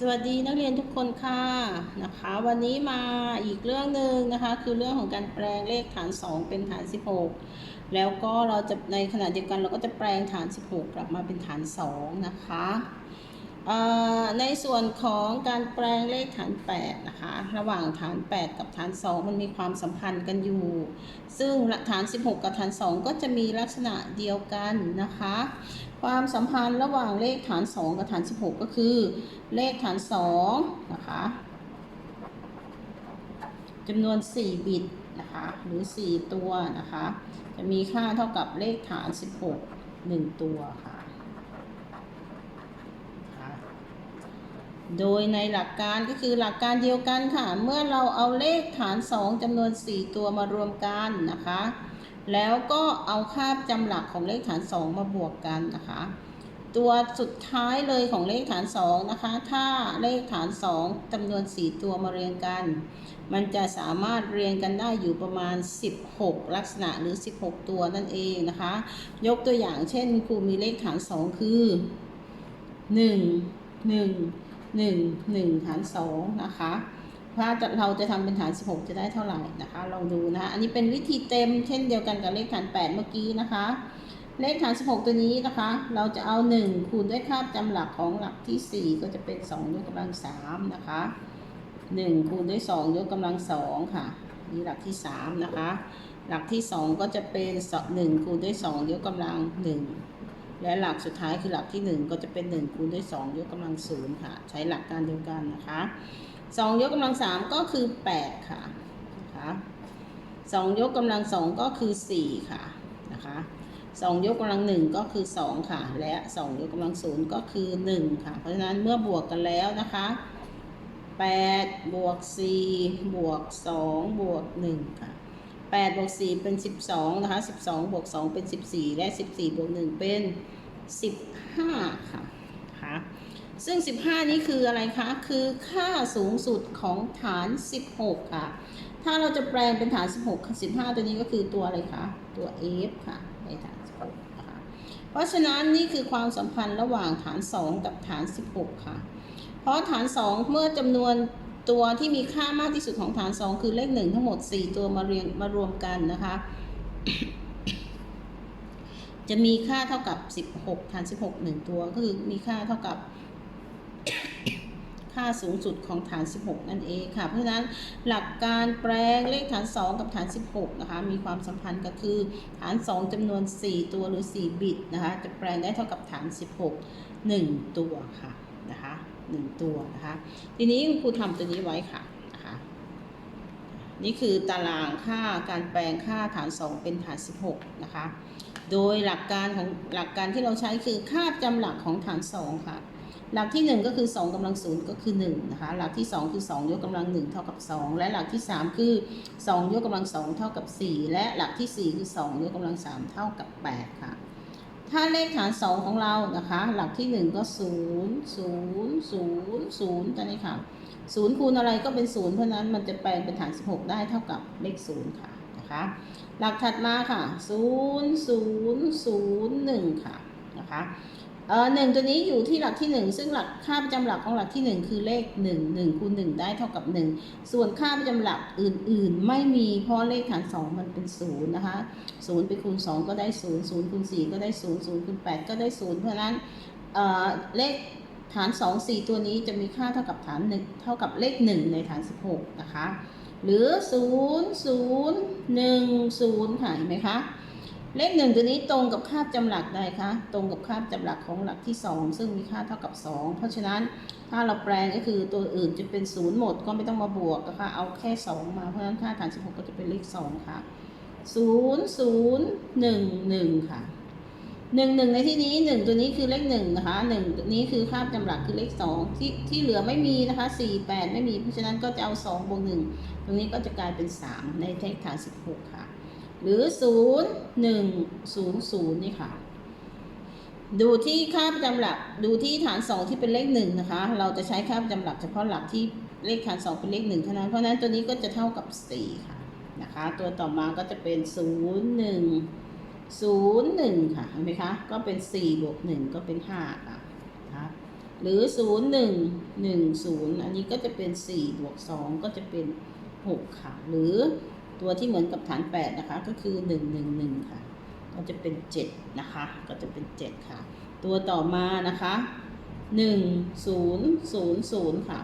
สวัสดีนักเรียนทุกคนค่ะนะคะ วันนี้มาอีกเรื่องหนึ่งนะคะ คือเรื่องของการแปลงเลขฐาน 2 เป็นฐาน 16 แล้วก็เราจะในขณะเดียวกันเราก็จะแปลงฐาน 16 กลับมาเป็นฐาน 2 นะคะ ในส่วนของการแปลงเลขฐาน 8 นะคะ ระหว่างฐาน 8 กับฐาน 2 มันมีความสัมพันธ์กันอยู่ ซึ่งฐาน 16 กับฐาน 2 ก็จะมีลักษณะเดียวกันนะคะ ความสัมพันธ์ระหว่างเลขฐาน 2 กับฐาน 16 ก็คือ เลขฐาน 2 นะคะจำนวน 4 บิตนะคะหรือ 4 ตัวนะคะ จะมีค่าเท่ากับเลขฐาน 16 1 ตัวค่ะค่ะ โดยในหลักการก็คือหลักการเดียวกันค่ะ เมื่อเราเอาเลขฐาน 2จำนวน 4 ตัวมารวมกันนะคะ แล้วก็เอาค่าจำหลักของเลขฐาน 2 มาบวกกันนะคะ ตัวสุดท้ายเลยของเลขฐาน 2 นะคะ ถ้าเลขฐาน 2จำนวน 4 ตัวมาเรียงกัน มันจะสามารถเรียงกันได้อยู่ประมาณ 16 ลักษณะหรือ 16 ตัวนั่นเองนะคะ ยกตัวอย่างเช่นครูมีเลขฐาน 2 คือ 1 1 1 1ฐาน2นะคะถ้าจะเราจะทำเป็นฐาน 16 จะได้เท่าไหร่นะคะลองดูนะคะอันนี้เป็นวิธีเต็มเช่นเดียวกันกับเลขฐาน 8 เมื่อกี้นะคะ เลขฐาน 16 ตัวนี้นะคะ เราจะเอา 1 คูณด้วยค่าจำหลักของหลักที่ 4 ก็จะเป็น 2 ยกกำลัง 3 นะคะ 1 คูณด้วย 2 ยกกำลัง 2 ค่ะ นี่หลักที่ 3 นะคะ หลักที่ 2 ก็จะเป็น 1 คูณด้วย 2 ยกกำลัง 1 และหลักสุดท้ายคือหลักที่ 1 ก็จะเป็น1คูณด้วย2ยกกำลัง0ค่ะ ใช้หลักการเดียวกันนะคะ2ยกกำลัง3ก็คือ 8 ค่ะนะคะ2ยกกำลัง2ก็คือ 4 ค่ะนะคะ2ยกกำลัง1ก็คือ 2 ค่ะ และ 2 ยกกำลัง0ก็คือ 1 ค่ะ เพราะฉะนั้นเมื่อบวกกันแล้วนะคะ8บวก4บวก2บวก1ค่ะ 8บวก4เป็น 12 นะคะ 12 บวก 2 เป็น 14 และ 14 บวก 1 เป็น 15 ค่ะค่ะซึ่ง 15 นี้คืออะไรคะ คือค่าสูงสุดของฐาน 16 ค่ะ ถ้าเราจะแปลงเป็นฐาน 16 15 ตัวนี้ก็คือตัวอะไรคะ ตัว f ค่ะในฐาน 16 นะคะ เพราะฉะนั้นนี่คือความสัมพันธ์ระหว่างฐาน 2 กับฐาน 16 ค่ะ เพราะฐาน 2 เมื่อจำนวน ตัวที่มีค่ามากที่สุดของฐาน 2 คือเลข 1 ทั้งหมด 4 ตัวมาเรียงมารวมกันนะคะ จะมีค่าเท่ากับ 16ฐาน 16 1 ตัวก็คือมีค่าเท่ากับค่าสูงสุดของฐาน 16 นั่นเองค่ะ เพราะฉะนั้นหลักการแปลงเลขฐาน 2 กับฐาน 16 นะคะ มีความสัมพันธ์ก็คือฐาน 2จำนวน 4 ตัวหรือ 4 บิตนะคะ จะแปลงได้เท่ากับฐาน 16 1 ตัวค่ะนะคะ 1 ตัวนะคะ ทีนี้ครูทำตัวนี้ไว้ค่ะนะคะนี่คือตารางค่าการแปลงค่าฐาน 2 เป็นฐาน 16 นะคะ โดยหลักการของหลักการที่เราใช้คือค่าจำหลักของฐาน 2 ค่ะ หลักที่ 1 ก็คือ 2กำลังศูนย์ก็คือ1นะคะ หลักที่ 2 คือ 2 ยกกำลัง 1 เท่ากับ 2 และหลักที่ 3 คือ 2 ยกกำลัง 2 เท่ากับ 4 และหลักที่ 4 คือ 2 ยกกำลัง 3 เท่ากับ 8 ค่ะ ถ้าเลขฐาน 2 ของเรานะคะ หลักที่ 1 ก็ 0 0 0 0ตัวนี้ค่ะ0คูณอะไรก็เป็น 0 เพราะนั้นมันจะแปลงเป็นฐาน 16 ได้เท่ากับเลข 0 ค่ะนะคะหลักถัดมาค่ะ 0 0 0 1 ค่ะนะคะ เออหนึ่งตัวนี้อยู่ที่หลักที่ 1 ซึ่งหลักค่าประจำหลักของหลักที่ 1 คือเลข 1 1คูณ1ได้เท่ากับ 1 ส่วนค่าประจำหลักอื่นๆ ไม่มีเพราะเลขฐาน 2 มันเป็น0นะคะ0ไปคูณ 2 ก็ได้ 0 0คูณ4ก็ได้ 0 0คูณ8ก็ได้ 0 เพราะนั้นเออเลขฐาน 2 4 ตัวนี้จะมีค่าเท่ากับฐาน 1 เท่ากับเลข 1 ในฐาน 16 นะคะ หรือ 0 0 1 0ค่ะเห็นไหมคะ เลขหนึ่งตัวนี้ตรงกับค่าบจำหลักใดคะ ตรงกับค่าบจำหลักของหลักที่ 2 ซึ่งมีค่าเท่ากับ 2 เพราะฉะนั้นถ้าเราแปลงก็คือตัวอื่นจะเป็น0หมดก็ไม่ต้องมาบวกนะคะเอาแค่ 2 มาเพราะฉะนั้นค่าฐาน 16 ก็จะเป็นเลข 2 ค่ะ 0 0 1 1 ค่ะ1 1ในที่นี้1ตัวนี้คือเลข1นะคะ1ตัวนี้คือค่าบจำหลักคือเลข2ที่ที่เหลือไม่มีนะคะ4 8ไม่มีเพราะฉะนั้นก็จะเอา2บวก1ตรงนี้ก็จะกลายเป็น3ในเลขฐาน16ค่ะ หรือ 0 1 0 0 นี่ค่ะ ดูที่ค่าประจำหลัก ดูที่ฐาน 2 ที่เป็นเลข1นะคะ เราจะใช้ค่าประจำหลักเฉพาะหลักที่เลขฐาน 2 เป็นเลข1เท่านั้น เพราะนั้นตัวนี้ก็จะเท่ากับ 4 ค่ะนะคะ ตัวต่อมาก็จะเป็น 0 1 0 1 ค่ะเห็นไหมคะ ก็เป็น 4 บวก 1 ก็เป็น 5 ค่ะนะคะหรือศูนย์หนึ่งหนึ่งศูนย์อันนี้ก็จะเป็นสี่บวกสองก็จะเป็นหกค่ะ หรือ ตัวที่เหมือนกับฐานแปดนะคะ ก็คือหนึ่งหนึ่งหนึ่งค่ะ ก็จะเป็นเจ็ดนะคะ ก็จะเป็นเจ็ดค่ะ ตัวต่อมานะคะหนึ่งศูนย์ศูนย์ศูนย์ค่ะ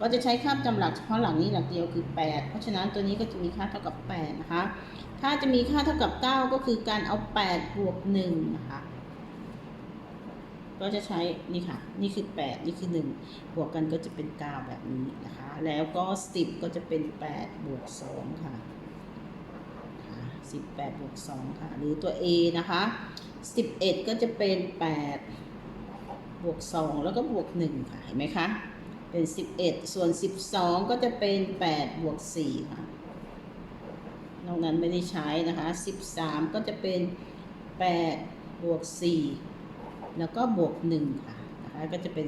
ก็จะใช้ค่าจำหลักเฉพาะหลังนี้หลักเดียวคือ 8 เพราะฉะนั้นตัวนี้ก็จะมีค่าเท่ากับ 8 นะคะ ถ้าจะมีค่าเท่ากับ 9 ก็คือการเอา 8 บวก 1 นะคะ ก็จะใช้นี่ค่ะ นี่คือ 8 นี่คือ 1 บวกกันก็จะเป็น 9 แบบนี้นะคะ แล้วก็ 10 ก็จะเป็น 8 บวก 2 ค่ะ 18บวก2ค่ะ หรือตัว A นะคะ 11 ก็จะเป็น 8 บวก 2 แล้วก็บวก 1 ค่ะ เห็นไหมคะ เป็น 11 ส่วน 12 ก็จะเป็น 8 บวก 4 ค่ะ นอกนั้นไม่ได้ใช้นะคะ 13 ก็จะเป็น 8 บวก 4 แล้วก็บวก 1 ค่ะ นะคะ ก็จะเป็น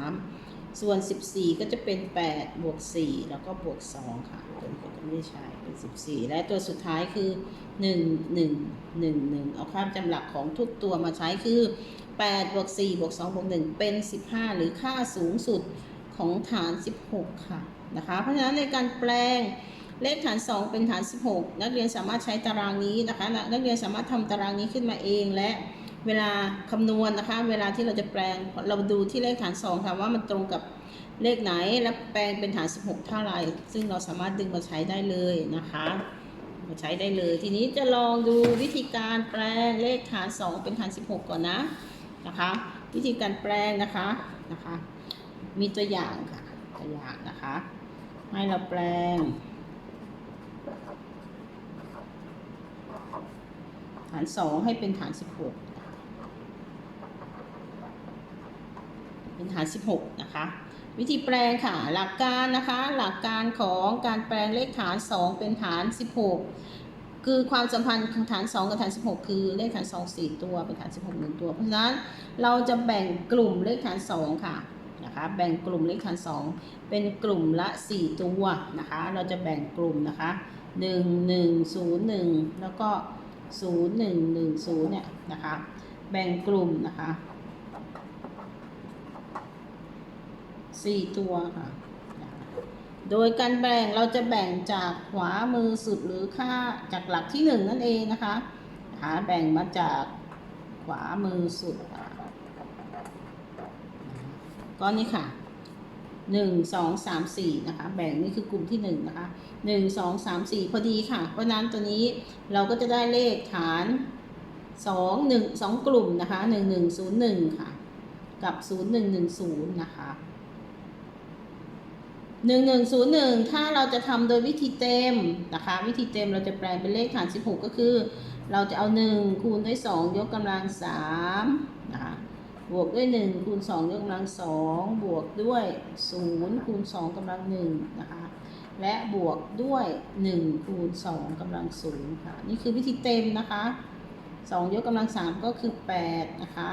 13 ส่วน 14 ก็จะเป็น 8 บวก 4 แล้วก็บวก 2 ค่ะตัวนี้ก็จะไม่ได้ใช้เป็น 14 และตัวสุดท้ายคือ 1 1 1 1 เอาค่าจำหลักของทุกตัวมาใช้คือ 8 บวก 4 บวก 2 บวก 1 เป็น 15 หรือค่าสูงสุดของฐาน 16 ค่ะนะคะ เพราะฉะนั้นในการแปลงเลขฐาน 2 เป็นฐาน 16 นักเรียนสามารถใช้ตารางนี้นะคะ นักเรียนสามารถทำตารางนี้ขึ้นมาเองและ เวลาคำนวณนะคะ เวลาที่เราจะแปลงเราดูที่เลขฐาน 2 ค่ะว่ามันตรงกับเลขไหนและแปลงเป็นฐาน 16 เท่าไรซึ่งเราสามารถดึงมาใช้ได้เลยนะคะมาใช้ได้เลย ทีนี้จะลองดูวิธีการแปลงเลขฐาน 2 เป็นฐาน 16 ก่อนนะนะคะ วิธีการแปลงนะคะนะคะ มีตัวอย่างค่ะตัวอย่างนะคะ ให้เราแปลงฐานสองให้เป็นฐาน สิบหกเป็นฐานสิบหกนะคะ วิธีแปลงค่ะหลักการนะคะ หลักการของการแปลงเลขฐานสองเป็นฐานสิบหกคือความสัมพันธ์ของฐาน 2 กับฐาน 16 คือเลขฐาน 2 4 ตัวเป็นฐาน 16 1 ตัว เพราะฉะนั้นเราจะแบ่งกลุ่มเลขฐาน 2 ค่ะนะคะแบ่งกลุ่มเลขฐาน 2 เป็นกลุ่มละ 4 ตัวนะคะ เราจะแบ่งกลุ่มนะคะ 1 1 0 1 แล้วก็ 0 1 1 0เนี่ยนะคะ แบ่งกลุ่มนะคะ 4ตัวค่ะ โดยการแบ่งเราจะแบ่งจากขวามือสุดหรือค่าจากหลักที่1นั่นเองนะคะนะคะแบ่งมาจากขวามือสุดนะคะก็นี่ค่ะหนึ่งสองสามสี่นะคะ แบ่งนี่คือกลุ่มที่หนึ่งนะคะหนึ่งสองสามสี่พอดีค่ะ เพราะฉะนั้นตัวนี้เราก็จะได้เลขฐานสองหนึ่งสองกลุ่มนะคะหนึ่งหนึ่งศูนย์หนึ่งค่ะ กับศูนย์หนึ่งหนึ่งศูนย์นะคะ หนึ่งหนึ่งศูนย์หนึ่งถ้าเราจะทำโดยวิธีเต็มนะคะ วิธีเต็มเราจะแปลงเป็นเลขฐานสิบหกก็คือ เราจะเอาหนึ่งคูณด้วยสองยกกำลังสามนะคะบวกด้วย 1 คูณ 2 ยกกำลัง 2 บวกด้วย 0 คูณ 2กำลัง1นะคะ และบวกด้วย 1 คูณ 2กำลัง0ค่ะ นี่คือวิธีเต็มนะคะ 2 ยกกำลัง 3 ก็คือ 8 นะคะ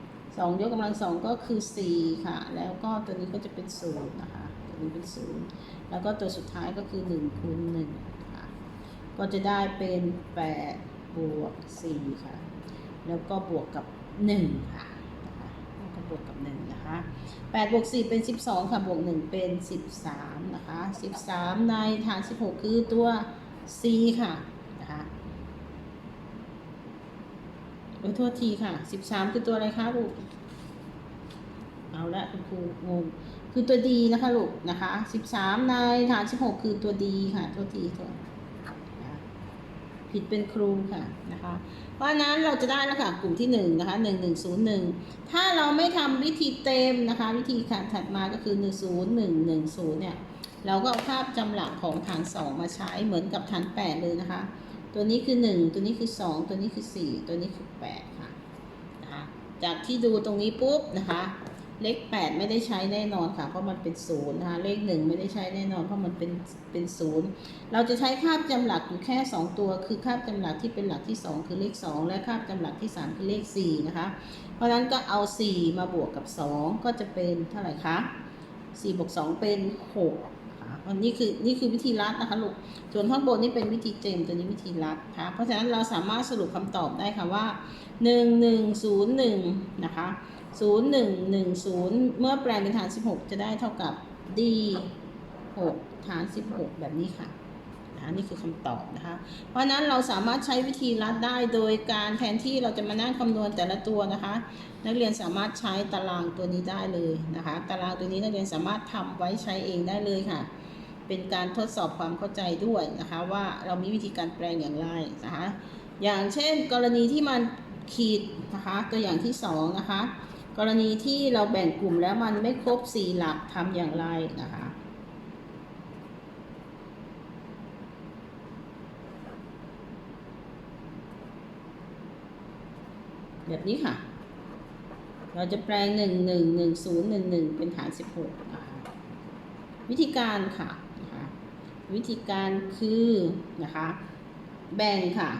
2ยกกำลัง2ก็คือ 4 ค่ะ แล้วก็ตัวนี้ก็จะเป็น0นะคะ ตัวนี้เป็น0แล้วก็ตัวสุดท้ายก็คือ1คูณ1ค่ะก็จะได้เป็น8บวก4ค่ะ แล้วก็บวกกับ 1 ค่ะก็บวกกับ 1 นะคะ8บวก4เป็น 12 ค่ะ บวก 1 เป็น 13 นะคะ 13 ในฐาน 16 คือตัว c ค่ะนะคะโอ้ยโทษทีค่ะ 13 คือตัวอะไรคะลูกเอาละคุณครูงง คือตัว d นะคะลูกนะคะ13ในฐาน16คือตัว d ค่ะโทษทีโทษผิดเป็นครูค่ะนะคะ เพราะนั้นเราจะได้แล้วค่ะกลุ่มที่1นะคะ1101 ถ้าเราไม่ทำวิธีเต็มนะคะ วิธีการถัดมาก็คือ 10110เนี่ยเราก็เอาภาพจำหลักของฐาน 2 มาใช้เหมือนกับฐาน 8 เลยนะคะ ตัวนี้คือ 1 ตัวนี้คือ 2 ตัวนี้คือ 4 ตัวนี้คือ 8 ค่ะนะคะจากที่ดูตรงนี้ปุ๊บนะคะ เลขแปดไม่ได้ใช้แน่นอนค่ะ เพราะมันเป็นศูนย์นะคะเลขหนึ่งไม่ได้ใช้แน่นอนเพราะมันเป็นเป็นศูนย์เราจะใช้คาบจำหลักอยู่แค่สองตัว คือคาบจำหลักที่เป็นหลักที่สองคือเลขสองและคาบจำหลักที่สามคือเลขสี่นะคะเพราะฉะนั้นก็เอาสี่มาบวกกับสองก็จะเป็นเท่าไหร่คะสี่บวกสองเป็นหกอันนี้คือนี่คือวิธีรัดนะคะลูกส่วนข้างบนนี่เป็นวิธีเจมตัวนี้วิธีรัดค่ะเพราะฉะนั้นเราสามารถสรุปคำตอบได้ค่ะว่าหหหนนนึ่งศูย์หนึ่งนะคะ 0110 เมื่อแปลงเป็นฐาน 16 จะได้เท่ากับ d 6ฐาน 16 แบบนี้ค่ะนี่คือคำตอบนะคะ เพราะนั้นเราสามารถใช้วิธีรัดได้โดยการแทนที่เราจะมานั่งคำนวณแต่ละตัวนะคะ นักเรียนสามารถใช้ตารางตัวนี้ได้เลยนะคะ ตารางตัวนี้นักเรียนสามารถทำไว้ใช้เองได้เลยค่ะ เป็นการทดสอบความเข้าใจด้วยนะคะ ว่าเรามีวิธีการแปลงอย่างไรนะคะ อย่างเช่น กรณีที่มันขีดนะคะตัวอย่างที่2นะคะ กรณีที่เราแบ่งกลุ่มแล้วมันไม่ครบสี่หลักทำอย่างไรนะคะแบบนี้ค่ะ เราจะแปลง 1 1 1 0 1 1 เป็นฐาน 16นะคะวิธีการค่ะนะคะวิธีการคือนะคะ แบ่งค่ะ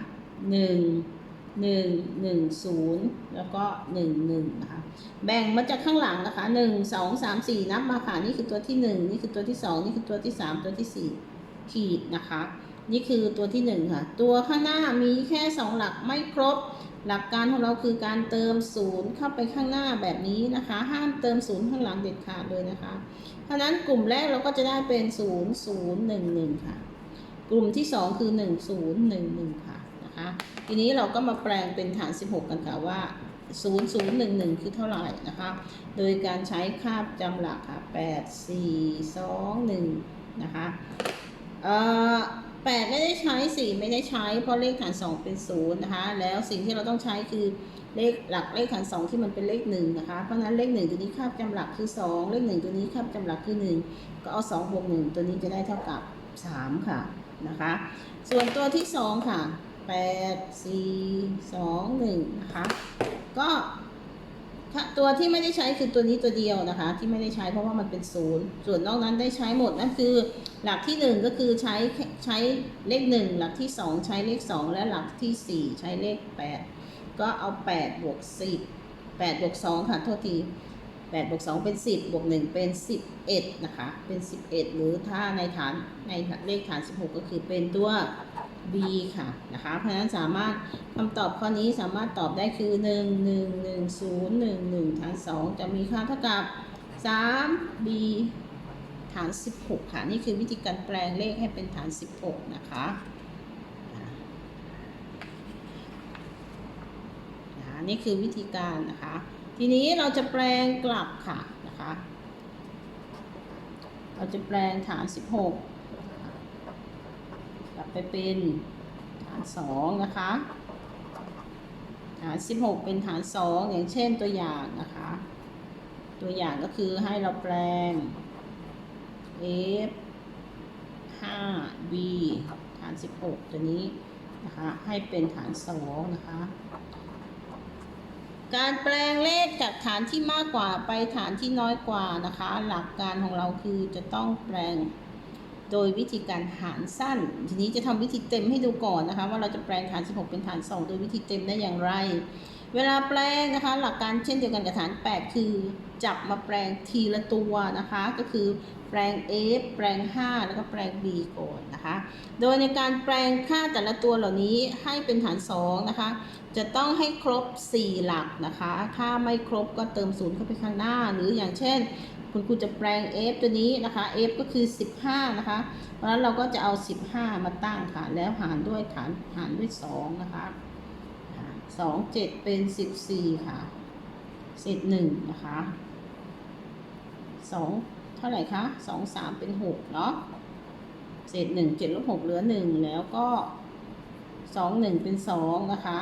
1 1 1 0 แล้วก็ 1 1 นะคะ แบ่งมาจากข้างหลังนะคะ 1 2 3 4 นับมาค่ะ นี่คือตัวที่ 1 นี่คือตัวที่ 2 นี่คือตัวที่ 3 ตัวที่ 4 ขีดนะคะ นี่คือตัวที่ 1 ค่ะ ตัวข้างหน้ามีแค่ 2 หลักไม่ครบ หลักการของเราคือการเติมศูนย์เข้าไปข้างหน้าแบบนี้นะคะ ห้ามเติมศูนย์ข้างหลังเด็ดขาดเลยนะคะ เพราะฉะนั้นกลุ่มแรกเราก็จะได้เป็น 0 0 1 1 ค่ะ กลุ่มที่ 2 คือ 1 0 1 1 ค่ะ นะคะ ทีนี้เราก็มาแปลงเป็นฐาน 16 กันค่ะว่า 0 0 1 1 คือเท่าไหร่นะคะ โดยการใช้คาบจำหลักค่ะ 8 4 2 1 นะคะเอ่อแปดไม่ได้ใช้สี่ไม่ได้ใช้ เพราะเลขฐานสองเป็นศูนย์นะคะ แล้วสิ่งที่เราต้องใช้คือเลขหลักเลขฐานสองที่มันเป็นเลขหนึ่งนะคะ เพราะนั้นเลขหนึ่งตัวนี้คาบจำหลักคือสองเลขหนึ่งตัวนี้คาบจำหลักคือหนึ่งก็เอาสองบวกหนึ่งตัวนี้จะได้เท่ากับสามค่ะนะคะ ส่วนตัวที่สองค่ะ แปดสี่สองหนึ่งนะคะ ก็ถ้าตัวที่ไม่ได้ใช้คือตัวนี้ตัวเดียวนะคะ ที่ไม่ได้ใช้เพราะว่ามันเป็นศูนย์ส่วนนอกนั้นได้ใช้หมดนั่นคือ หลักที่หนึ่งก็คือใช้ใช้เลขหนึ่งหลักที่สองใช้เลขสองและหลักที่สี่ใช้เลขแปดก็เอาแปดบวกสิบแปดบวกสองค่ะโทษทีแปดบวกสองเป็นสิบบวกหนึ่งเป็นสิบเอ็ดนะคะ เป็นสิบเอ็ดหรือถ้าในฐานในเลขฐานสิบหกก็คือเป็นตัว b ค่ะนะคะ เพราะฉะนั้นสามารถคำตอบข้อนี้สามารถตอบได้คือ 1 1 1 0 1 1ฐาน2 จะมีค่าเท่ากับ 3 b ฐาน 16 ค่ะ นี่คือวิธีการแปลงเลขให้เป็นฐาน 16 นะคะนะคะนี่คือวิธีการนะคะ ทีนี้เราจะแปลงกลับค่ะนะคะ เราจะแปลงฐาน 16 กลับไปเป็นฐาน2นะคะฐาน16เป็นฐาน2องอย่างเช่นตัวอย่างนะคะ ตัวอย่างก็คือให้เราแปลง f 5 b ฐาน16ตัวนี้นะคะให้เป็นฐาน2นะคะการแปลงเลขจากฐานที่มากกว่าไปฐานที่น้อยกว่านะคะ หลักการของเราคือจะต้องแปลง โดยวิธีการหารสั้น ทีนี้จะทำวิธีเต็มให้ดูก่อนนะคะ ว่าเราจะแปลงฐาน 16 เป็นฐาน 2 โดยวิธีเต็มได้อย่างไร เวลาแปลงนะคะ หลักการเช่นเดียวกันกับฐาน 8 คือ จับมาแปลงทีละตัวนะคะ ก็คือแปลง f แปลง 5 แล้วก็แปลง b ก่อนนะคะ โดยในการแปลงค่าแต่ละตัวเหล่านี้ให้เป็นฐาน 2 นะคะ จะต้องให้ครบ 4 หลักนะคะ ถ้าไม่ครบก็เติมศูนย์เข้าไปข้างหน้า หรืออย่างเช่น คุณครูจะแปลง f ตัวนี้นะคะ f ก็คือ 15 นะคะ เพราะนั้นเราก็จะเอา 15 มาตั้งค่ะ แล้วหารด้วยฐานหารด้วย 2 นะคะสองเจ็ดเป็น14ค่ะ เศษ1นะคะ2เท่าไหร่คะ2 3เป็น6เนาะ เศษ1 7ลบ6เหลือ1แล้วก็2 1เป็น2นะคะ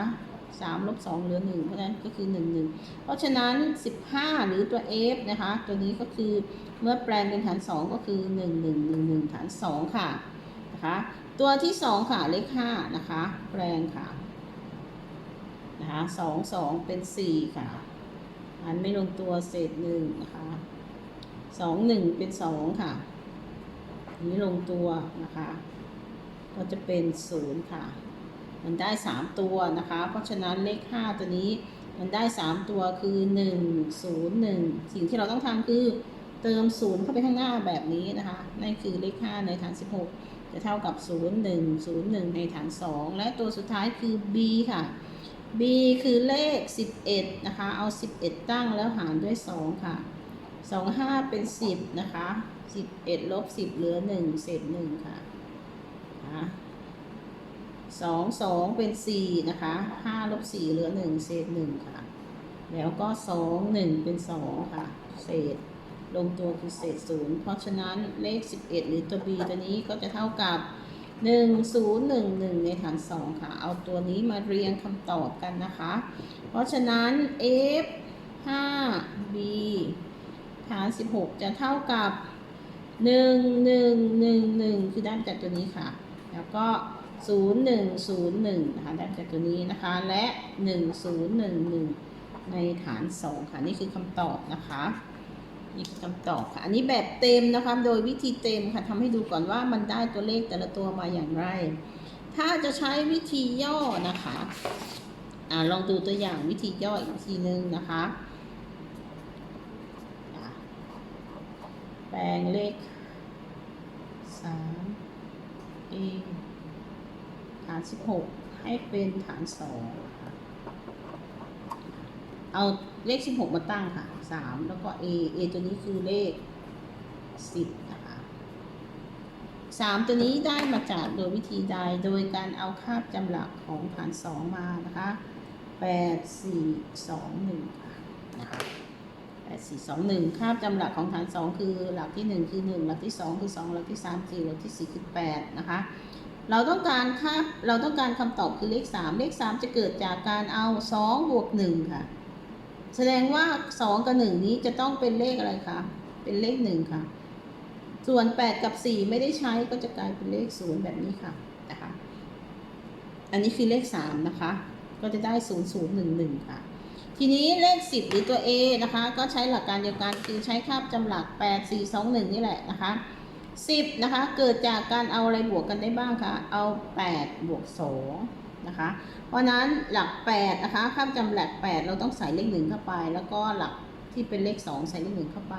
3ลบ2เหลือ 1 เพราะฉะนั้นก็คือ 1 1 เพราะฉะนั้น 15 หรือตัว f นะคะ ตัวนี้ก็คือเมื่อแปลงเป็นฐาน 2 ก็คือ 1 1 1 1 ฐาน 2 ค่ะนะคะตัวที่ 2 ค่ะเลข5นะคะ แปลงค่ะนะคะ2 2 เป็น 4 ค่ะอันไม่ลงตัวเศษ1นะคะ2 1 เป็น 2 ค่ะนนี้ลงตัวนะคะ ก็จะเป็น 0 ค่ะ มันได้ 3 ตัวนะคะ เพราะฉะนั้นเลข 5 ตัวนี้มันได้ 3 ตัวคือ 1 0 1 สิ่งที่เราต้องทำคือเติม 0 เข้าไปข้างหน้าแบบนี้นะคะ นั่นคือเลข 5 ในฐาน 16 จะเท่ากับ 0 1 0 1 ในฐาน 2 และตัวสุดท้ายคือ b ค่ะ b คือเลข 11 นะคะ เอา 11 ตั้งแล้วหารด้วย 2 ค่ะ 2 5 เป็น 10 นะคะ 11ลบ10 เหลือ 1 เศษ 1 ค่ะนะ 2 2เป็น4นะคะ5ลบ4เหลือ1เศษ1ค่ะ แล้วก็2 1เป็น2ค่ะ เศษลงตัวคือเศษ0เพราะฉะนั้นเลข11หรือตัว b ตัวนี้ก็จะเท่ากับ1011ในฐาน2ค่ะ เอาตัวนี้มาเรียงคำตอบกันนะคะ เพราะฉะนั้น f 5 b ฐาน16จะเท่ากับ1111คือด้มาจากตัวนี้ค่ะ แล้วก็ 0101นะคะได้มาจากตัวนี้นะคะ และ 1011 ในฐาน 2 ค่ะ นี่คือคำตอบนะคะนี่คือคำตอบค่ะ อันนี้แบบเต็มนะคะ โดยวิธีเต็มค่ะทำให้ดูก่อนว่ามันได้ตัวเลขแต่ละตัวมาอย่างไร ถ้าจะใช้วิธีย่อนะคะอ่าลองดูตัวอย่างวิธีย่ออีกทีนึงนะคะอะแปลงเลขสามเอ ฐานสิบหกให้เป็นฐานสองค่ะเอาเลขสิบหกมาตั้งค่ะสามแล้วก็ a a ตัวนี้คือเลขสิบนะคะสามตัวนี้ได้มาจากโดยวิธีใด โดยการเอาคาบจำหลักของฐานสองมานะคะแปดสี่สองหนึ่งค่ะนะคะแปดสี่สองหนึ่งคาบจำหลักของฐานสองคือหลักที่หนึ่งคือหนึ่งหลักที่สองคือสองหลักที่สามสี่หลักที่สี่คือแปดนะคะ เราต้องการคาบเราต้องการคำตอบคือเลขสามเลขสามจะเกิดจากการเอาสองบวกหนึ่งค่ะ แสดงว่าสองกับหนึ่งนี้จะต้องเป็นเลขอะไรคะเป็นเลขหนึ่งค่ะ ส่วนแปดกับสี่ไม่ได้ใช้ก็จะกลายเป็นเลขศูนย์แบบนี้ค่ะนะคะอันนี้คือเลขสามนะคะ ก็จะได้ศูนย์ศูนย์หนึ่งหนึ่งค่ะ ทีนี้เลขสิบหรือตัว A นะคะ ก็ใช้หลักการเดียวกันคือใช้คาบจำหลักแปดสี่สองหนึ่งนี่แหละนะคะ สิบนะคะเกิดจากการเอาอะไรบวกกันได้บ้างคะเอาแปดบวกสองนะคะเพราะนั้นหลัก8นะคะข้ามจำหลัก 8 เราต้องใส่เลขหนึ่งเข้าไป แล้วก็หลักที่เป็นเลข 2 ใส่เลขหนึ่งเข้าไป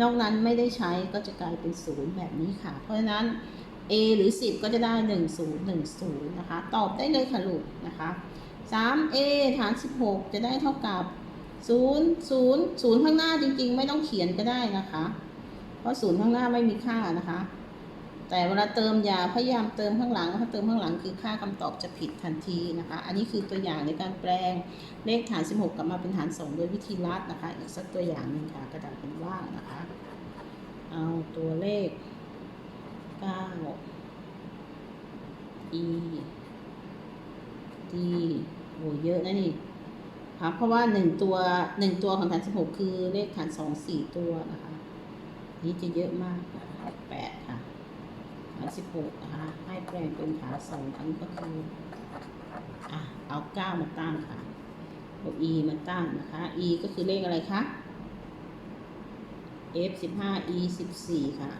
นอกนั้นไม่ได้ใช้ก็จะกลายเป็นศูนย์แบบนี้ค่ะ เพราะฉะนั้น a หรือ 10 ก็จะได้ 1 0 1 0นะคะตอบได้เลยค่ะลูกนะคะ 3a ฐาน 16 จะได้เท่ากับ 0 0 0 ข้างหน้าจริง ๆ ไม่ต้องเขียนก็ได้นะคะ เพราะ0ข้างหน้าไม่มีค่านะคะ แต่เวลาเติมอย่าพยายามเติมข้างหลังถ้าเติมข้างหลังคือค่าคำตอบจะผิดทันทีนะคะ อันนี้คือตัวอย่างในการแปลงเลขฐาน 16 กลับมาเป็นฐาน 2 โดยวิธีลัดนะคะ อีกสักตัวอย่างหนึ่งค่ะกระดาษเป็นว่างนะคะ เอาตัวเลข 9 e d โอ้เยอะนะนี่ค่ะเพราะว่า 1 ตัว 1 ตัวของฐาน 16 คือเลขฐาน 2 4 ตัวนะคะ นี่จะเยอะมาก8ค่ะฐานสิบหกนะคะให้แปลงเป็นฐานสองอันนี้ก็คืออะเอาเก้ามาตั้งค่ะเอา e มาตั้งนะคะ e ก็คือเลขอะไรคะ f สิบห้า e สิบสี่ค่ะ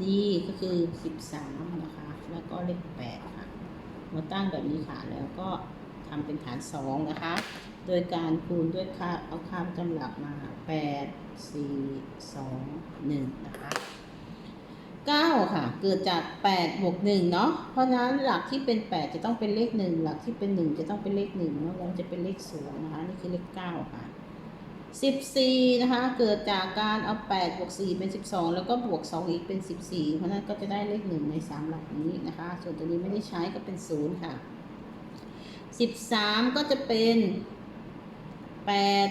d ก็คือสิบสามนะคะ แล้วก็เลขแปดค่ะ มาตั้งแบบนี้ค่ะ แล้วก็ทำเป็นฐานสองนะคะ โดยการคูณด้วยค่าเอาค่าจำหลักมาแปดสี่สองหนึ่งนะคะ 9 ค่ะ เกิดจาก 8 บวก 1 เนาะ เพราะนั้นหลักที่เป็น 8 จะต้องเป็นเลข 1 หลักที่เป็น 1 จะต้องเป็นเลข1เนาะแล้วจะเป็นเลข0นะคะ นี่คือเลข 9 ค่ะ 14 นะคะ เกิดจากการเอา 8 บวก 4 เป็น 12 แล้วก็บวก 2 อีกเป็น 14 เพราะฉะนั้นก็จะได้เลข 1 ใน 3 หลักนี้นะคะ ส่วนตัวนี้ไม่ได้ใช้ก็เป็น 0 ค่ะ 13 ก็จะเป็น 8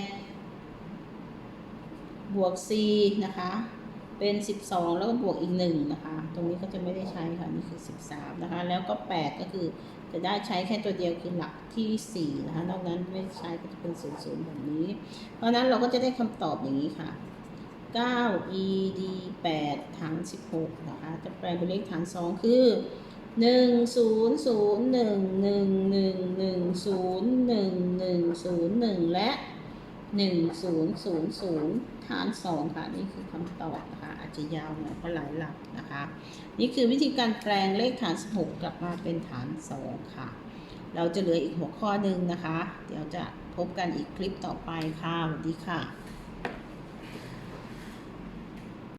บวก4นะคะ เป็น 12 แล้วก็บวกอีก 1 นะคะ ตรงนี้ก็จะไม่ได้ใช้ค่ะ นี่คือ 13 นะคะ แล้วก็ 8 ก็คือจะได้ใช้แค่ตัวเดียวคือหลักที่ 4 นะคะ นอกนั้นไม่ใช้ก็จะเป็น 00 แบบนี้ เพราะนั้นเราก็จะได้คำตอบอย่างนี้ค่ะ 9 e d 8ถัง16 นะคะ จะแปลเป็นเลขถัง2คือ หนึ่งศูนย์ศูนย์หนึ่งหนึ่งหนึ่งหนึ่งศูนย์หนึ่งหนึ่งศูนย์หนึ่งและหนึ่งศูนย์ศูนย์ศูนย์ฐานสองค่ะ นี่คือคำตอบนะคะอาจจะยาวหน่อยเพราะหลายหลักนะคะ นี่คือวิธีการแปลงเลขฐานสิบหกกลับมาเป็นฐานสองค่ะ เราจะเหลืออีกหัวข้อหนึ่งนะคะ เดี๋ยวจะพบกันอีกคลิปต่อไปค่ะสวัสดีค่ะ